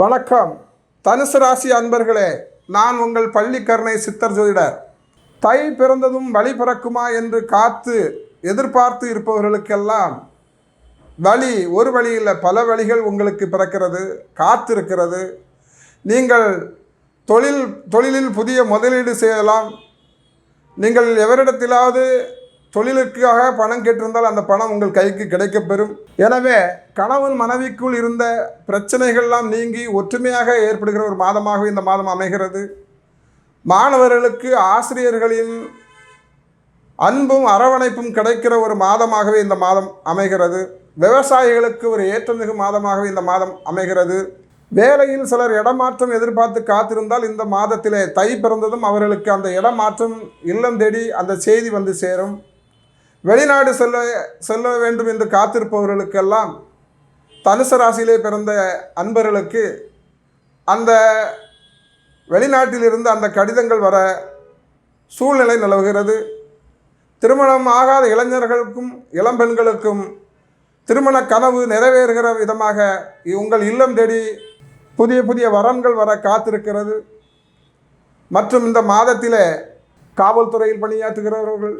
வணக்கம். தனுசு ராசி அன்பர்களே நான் உங்கள் பள்ளிக்கரணை சித்தர் ஜோதிடர். தை பிறந்ததும் வழி பிறக்குமா என்று காத்து எதிர்பார்த்து இருப்பவர்களுக்கெல்லாம் வழி ஒரு வழி இல்லை பல வழிகள் உங்களுக்கு பிறக்கிறது காத்திருக்கிறது. நீங்கள் தொழில் தொழிலில் புதிய முதலீடு செய்யலாம். நீங்கள் எவரிடத்திலாவது தொழிலுக்காக பணம் கேட்டிருந்தால் அந்த பணம் உங்கள் கைக்கு கிடைக்கப்பெறும். எனவே கணவன் மனைவிக்குள் இருந்த பிரச்சனைகள்லாம் நீங்கி ஒற்றுமையாக ஏற்படுகிற ஒரு மாதமாக இந்த மாதம் அமைகிறது. மாணவர்களுக்கு ஆசிரியர்களின் அன்பும் அரவணைப்பும் கிடைக்கிற ஒரு மாதமாகவே இந்த மாதம் அமைகிறது. விவசாயிகளுக்கு ஒரு ஏற்றமிகு மாதமாகவே இந்த மாதம் அமைகிறது. வேலையில் சிலர் இடமாற்றம் எதிர்பார்த்து காத்திருந்தால் இந்த மாதத்திலே தை பிறந்ததும் அவர்களுக்கு அந்த இடமாற்றம் இல்லம் தேடி அந்த செய்தி வந்து சேரும். வெளிநாடு செல்ல செல்ல வேண்டும் என்று காத்திருப்பவர்களுக்கெல்லாம் தனுசு ராசியிலே பிறந்த அன்பர்களுக்கு அந்த வெளிநாட்டிலிருந்து அந்த கடிதங்கள் வர சூழ்நிலை நிலவுகிறது. திருமணம் ஆகாத இளைஞர்களுக்கும் இளம்பெண்களுக்கும் திருமண கனவு நிறைவேறுகிற விதமாக உங்கள் இல்லம் தேடி புதிய புதிய வரன்கள் வர காத்திருக்கிறது. மற்றும் இந்த மாதத்தில் காவல்துறையில் பணியாற்றுகிறவர்கள்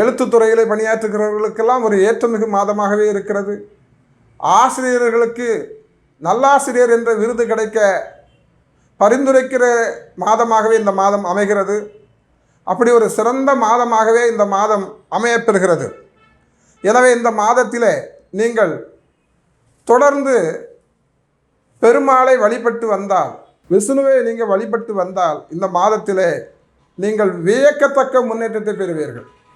எழுத்துத்துறையில் பணியாற்றுகிறவர்களுக்கெல்லாம் ஒரு ஏற்றமிகு மாதமாகவே இருக்கிறது. ஆசிரியர்களுக்கு நல்லாசிரியர் என்ற விருது கிடைக்க பரிந்துரைக்கிற மாதமாகவே இந்த மாதம் அமைகிறது. அப்படி ஒரு சிறந்த மாதமாகவே இந்த மாதம் அமையப்பெறுகிறது. எனவே இந்த மாதத்தில் நீங்கள் தொடர்ந்து பெருமாளை வழிபட்டு வந்தால் விஷ்ணுவை நீங்கள் வழிபட்டு வந்தால் இந்த மாதத்திலே நீங்கள் வியக்கத்தக்க முன்னேற்றத்தை பெறுவீர்கள்.